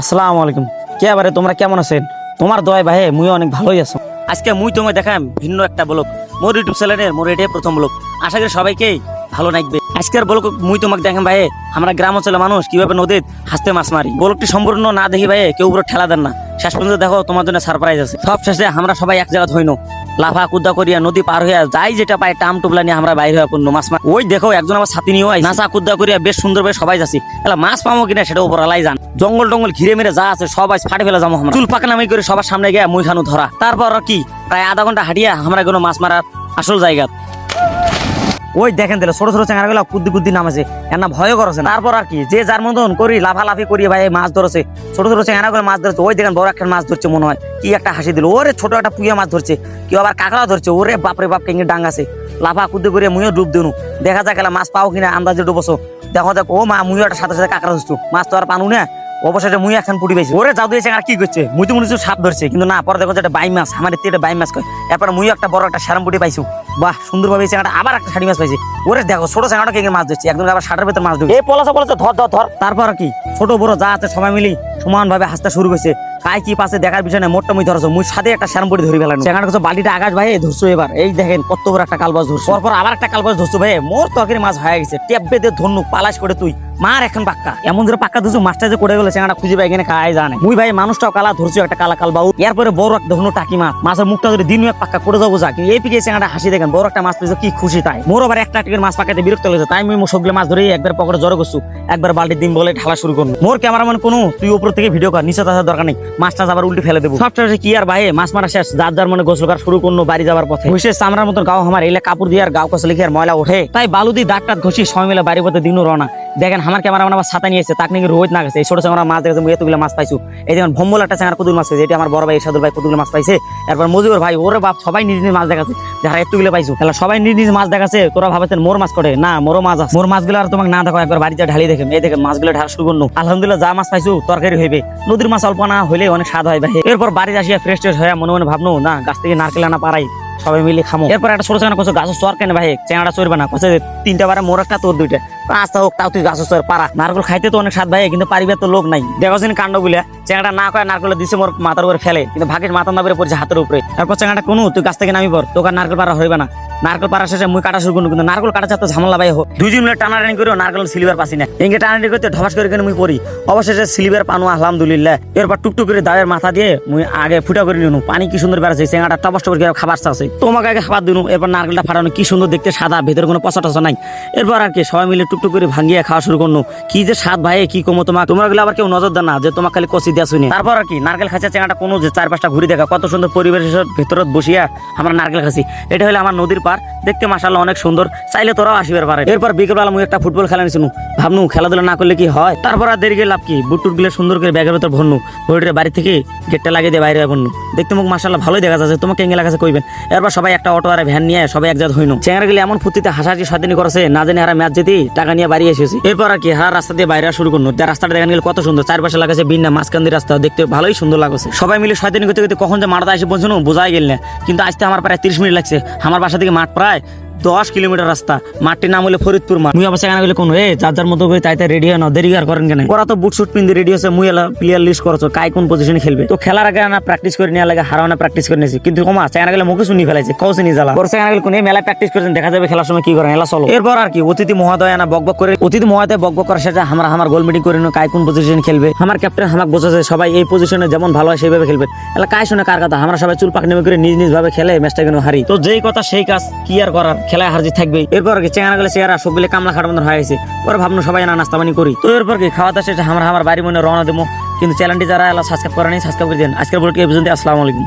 আসসালামু আলাইকুম। কে আবারে তোমরা কেমন আছেন? তোমার দয় ভাই মুই অনেক ভালোই আছো। আজকে মুই তোমায় দেখাম ভিন্ন একটা ব্লগ। মোর ইউটিউব চ্যানেলের মোর এটাই প্রথম ব্লগ। আশা করি সবাইকেই ভালো লাগবে। আজকের ব্লগ মুই তোমাকে দেখাম ভাই আমরা গ্রাম অঞ্চলের মানুষ, কীভাবে নদীত হাসতে মাছ মারি। ব্লগটি সম্পূর্ণ না দেখি ভাই কেউ উপরে ঠেলা দেন না। শেষ পর্যন্ত দেখো, তোমার জন্য সারপ্রাইজ আছে। সব শেষে আমরা সবাই এক জায়গা হইনো লাফা কুদা করিয়া নদী পার হইয়া যাই যেটা পায় টাম টুবলা নিয়ে আমরা বাইরে হয়ে পড়ল। মাছ ওই দেখো একজন আমার সাথী আইছে। নাচা কুদ্দা করিয়া বেশ সুন্দর ভাবে সবাই যাচ্ছি। তাহলে মাছ পাবো কিনা সেটা উপর আলাই যান জঙ্গল টঙ্গল ঘিরে মেরে যা আছে সবাই ফাটে ফেলে যাব আমরা। চুল পাকা নামি করে সবার সামনে গিয়ে মুইখানু ধরা। তারপর কি? প্রায় আধা ঘণ্টা হাঁটিয়া আমরা কোনো মাছ মারার আসল জায়গা। ওই দেখেন দিলে ছোট ছোট চেঙ্গারা গুলা কুদ্দি কুদ্দি নামেছে এর ভয় করছে তারপর আর কি, যে যার মতন করি লাফালাফি করি ভাই, মাছ ধরেছে, ছোট ছোট চেঙ্গারা গুলো মাছ ধরছে, ওই দেখেন বড় একটা মাছ ধরছে মনে হয়। কি একটা হাসি দিল। ওরে ছোট একটা পুয়া মাছ ধরছে, কেউ আবার কাঁকড়া ধরছে। ওরে বাপরে বাপ, কেঙ্গে ডাঙ্গাছে লাফা কুদ্দি করে মুইও ডুব দেনু দেখা যাক মাছ পাও কিনা, আন্দাজে ডুবছো দেখো, দেখ, ও মা, মুইও একটা সাথে সাথে কাঁকড়া ধরছো। মাছ তো আর পানু না। অবশেষে মুই এখন পুটি পাইছি। ওরে যাও দিয়েছে আর কি করছে? মুই তো মনে সাপ ধরছে, কিন্তু না, পরে দেখো যে একটা বাই মাছ আমার এটা বাই মাছ কয়। এরপর মুই একটা বড় একটা সারাম পুটি পাইছো। বাহ সুন্দর ভাবে চেঙ্গাটা আবার একটা শাড়ি মাছ পাইছি। ওরে দেখো ছোট চেঙ্গাটা কেঙ্গে মাছ ধরছি? একদম আবার ষাটের ভেতর মাছ ধরছি এই পলাশা পলাশা ধর ধর ধর। তারপর আর কি? ছোট বড় যা আছে সবাই মিলি। সমান ভাবে হাসতে শুরু করছে। কাই কি পাশে দেখার পিছনে মোটটা মুই ধরছো। মুই সাথে একটা শ্যাম পড়ি ধরে ফেলাম সেখানে কিছু বালিটা আকাশ ভাই ধরছো এবার। এই দেখেন কত বড় একটা কালবাস ধরছো। পরপর আবার একটা কালবাস ধরছো ভাই। মোর তরকারি মাছ হয়ে গেছে। টেপ বেঁধে ধরনু পালাশ করে তুই। মার এখন পাক্কা। এমন ধরে পাক্কা ধরছো মাছটা যে করে গেলে সেখানে খুঁজে পাই এখানে খাই জানে। মুই ভাই মানুষটাও কালা ধরছো একটা কালা কালবাউ এরপরে বড় একটা ধরনু টাকি মাছ। মাছের মুখটা ধরে দিন পাক্কা করে যাব যা এই পিকে সেখানে হাসি দেখেন বড় একটা মাছ পেয়েছে কি খুশি তাই। মোর আবার একটা টিকের মাছ পাকাতে বিরক্ত লেগেছে তাই মুই সবগুলো মাছ ধরে একবার পকেটে জড়ো করছ। একবার বালতি দিন বলে ঢালা শুরু করব মোর ক্যামেরাম্যান কোনো তুই উপর থেকে ভিডিও কর নিচে আসার দরকার নেই মাছ টাছ আবার উল্টে ফেলে দেবো। সবটা কি আর ভাই? মাছ মারা শেষ যার যার মনে গোসল করা শুরু করল বাড়ি যাওয়ার পথে। ঘুষে চামড়ার মতন গাও আমার এলে কাপড় দিয়ে আর গাও কষলে কি আর ময়লা ওঠে? তাই বালু দিয়ে দাঁত টাত ঘষি সময় মিলে বাড়ি পথে দিনও রওনা। দেখেন, আমার ক্যামেরাম্যান আমার ছাতা নিয়েছে তাক নাকি রোহিত না গেছে। এই ছোট চামড়া মাছ দেখেছে এতগুলো মাছ পাইছো। এই দেখেন, ভম্বল একটা কুদুল মাছ পাইছে এটা আমার বড় ভাই ইরশাদুল ভাই কুদুল মাছ পাইছে। এরপর মজিবর ভাই, ওরে বাপ, সবাই নিজ নিজ মাছ দেখাচ্ছে। যারা এতগুলো পাইছু, তাহলে সবাই নিজ নিজ মাছ দেখাচ্ছে, তোরা ভাবছেন মোর মাছ করে না, মোরও মাছ আছে। মোর মাছগুলো আর তোমাকে না দেখো, একবার বাড়িতে ঢালি দেখেন এই দেখেন, মাছগুলো ঢালা শুরু করল। আলহামদুলিল্লাহ, যা মাছ পাইছো, তরকারি হইবে। নদীর মাছ অল্প না হলে অনেক স্বাদ হয় ভাই। এরপর বাড়ি আসিয়া ফ্রেশ ট্রেশ হয়ে মনে মনে ভাবনো না, গাছ থেকে নারকেল আনা পারাই, সবাই মিলে খামো। এরপর একটা ছোট চেঙ্গা কইছো, গাছ চর কেন ভাই চেঙ্গাটা চড়বে না। কইছে তিনটা বারে মোর একটা তোর দুইটা। আস্তা হোক, তাও তুই গাছ পারা। নারকেল খাইতে তো অনেক স্বাদ ভাই, কিন্তু পারিবার তো লোক নাই। দেখো কাণ্ডগুলা চেঙ্গাটা না কয় নারকেল দিছে মোর মাথার উপরে ফেলে, কিন্তু ভাগের মাথা না পড়ছে হাতের উপরে। তারপর চেঙ্গাটা কোনো, তুই গাছ থেকে নামি পর তোকে নারকেল পারা হইবে না। নারকেল পাড়া শেষে মুই কাটা শুরু করব কিন্তু নারকেল কাটা চাতো ঝামেলা ভাই হোক। দুজন মিলে টানাটানি করে নারকেল সিলিভার পাসি না। এঙ্গে টানাটানি করতে ঢবাস করে কিনে মুই পড়ি? অবশেষে সিলিভার পানু, আলহামদুলিল্লাহ। এরপর টুকটুক করে দায়ের মাথা দিয়ে মুই আগে ফুটা করে নিনু পানি কি সুন্দর বেড়াচ্ছে চেঙ্গাটা টবাস টবাস করে খাবার চাচ্ছে। তোমাকে আগে খাবার দিনু এরপর নারকেলটা ফাটানো কি সুন্দর দেখতে, সাদা, ভেতরে কোনো পচা টচা নাই। এরপর আর কি, সবাই মিলে টুকটুক করে ভাঙিয়ে খাওয়া শুরু করল কি যে স্বাদ ভাই, কি কমো তোমার তোমারগুলো আবার কেউ নজর দেন না যে তোমাকে খালি কষি দেওয়া শুনি তারপর আর কি, নারকেল খাইছে চেঙ্গাটা কোনো যে চার পাঁচটা ঘুরে দেখা, কত সুন্দর পরিবেশের ভেতরত বসিয়া আমরা নারকেল খাসি এটা হলো আমার নদীর পার দেখতে মাসাল্লাহ অনেক সুন্দর। চাইলে তোরাও আসিবার পারে এরপর বিকেলবেলা মুই একটা ফুটবল খেলা নিছিনু। ভাবনু, খেলাধুলা না করলে কি হয়? তারপর আর দেরি গিয়ে লাভ কি? বুট টুটগুলো সুন্দর করে ব্যাগের ভেতর ভরনু। ভরিটা বাড়ি থেকে গেটটা লাগিয়ে দিয়ে বাইরে ভরনু দেখতে মুখ মাসাল্লাহ ভালোই দেখা যাচ্ছে। তোমাকে কেঙ্গে লাগাছে কইবেন। এরপর সবাই একটা অটো আর ভ্যান নিয়ে সবাই একজাত হইনু। চেঙ্গারা গেলে এমন ফুর্তিতে হাসাহাসি স্বাধীন করেছে, না জানি হারা ম্যাচ যেতে টাকা নিয়ে বাড়ি এসেছি। এরপর আর কি হারা রাস্তা দিয়ে বাইরে শুরু করনু। রাস্তাটা দেখান গেলে কত সুন্দর। চারপাশে লাগাছে বিন্না, মাঝখান দিয়ে রাস্তা দেখতে ভালোই সুন্দর লাগছে। সবাই মিলে শয়তানি করতে করতে কখন যে মাঠটা এসে পৌঁছানো বোঝাই গেল না। কিন্তু আসতে আমার প্রায় তিরিশ মিনিট লাগছে। আমার বাসা থেকে মাঠ প্রায় দশ কিলোমিটার রাস্তা মাঠটির নাম হলো ফরিদপুর মাঠ। মুই অবশ্যই এখানে গেলে কোনো এ যার যার মতো করে তাই তাই রেডি হয় না দেরি আর করেন কেন? ওরা তো বুট শুট পিন্ধে রেডি হচ্ছে মুই এলা প্লেয়ার লিস্ট করছ কাই কোন পজিশনে খেলবে? তো খেলার আগে না প্র্যাকটিস করে নেওয়া লাগে হারাও না প্র্যাকটিস করে নিয়েছি। কিন্তু কমা সেখানে গেলে মুখে শুনি ফেলাইছে কৌশে নিয়ে জ্বালা। ওর সেখানে গেলে কোন মেলা প্র্যাকটিস করেছেন দেখা যাবে খেলার সময় কি করেন এলা চলো। এরপর আর কি অতিথি মহোদয় না বক বক করে অতিথি মহোদয় বক বক করার সাথে আমরা আমার গোল মিটিং করে কাই কোন পজিশন খেলবে? আমার ক্যাপ্টেন আমাকে বোঝাছে সবাই এই পজিশনে যেমন ভালো হয় সেইভাবে খেলবে। এলা কাই শুনে কার কথা আমরা সবাই চুল পাক নেমে করে নিজ নিজ ভাবে খেলে ম্যাচটা কেন হারি। তো যেই কথা সেই কাজ কি আর করার? খেলায় হারজি থাকবে এরপর কি চেঙ্গানা গেলে চেহারা সবগুলো কামলা খাটার মতন হয়ে গেছে। পরে ভাবনো সবাই না নাস্তা পানি করি। তো এরপর কি খাওয়া দাওয়া শেষে আমরা আমার বাড়ি মনে রওনা দেবো। কিন্তু চ্যানেলটি যারা এলা সাবস্ক্রাইব করেনি সাবস্ক্রাইব করে দেন আজকের বলটি এই পর্যন্ত আসসালামু আলাইকুম।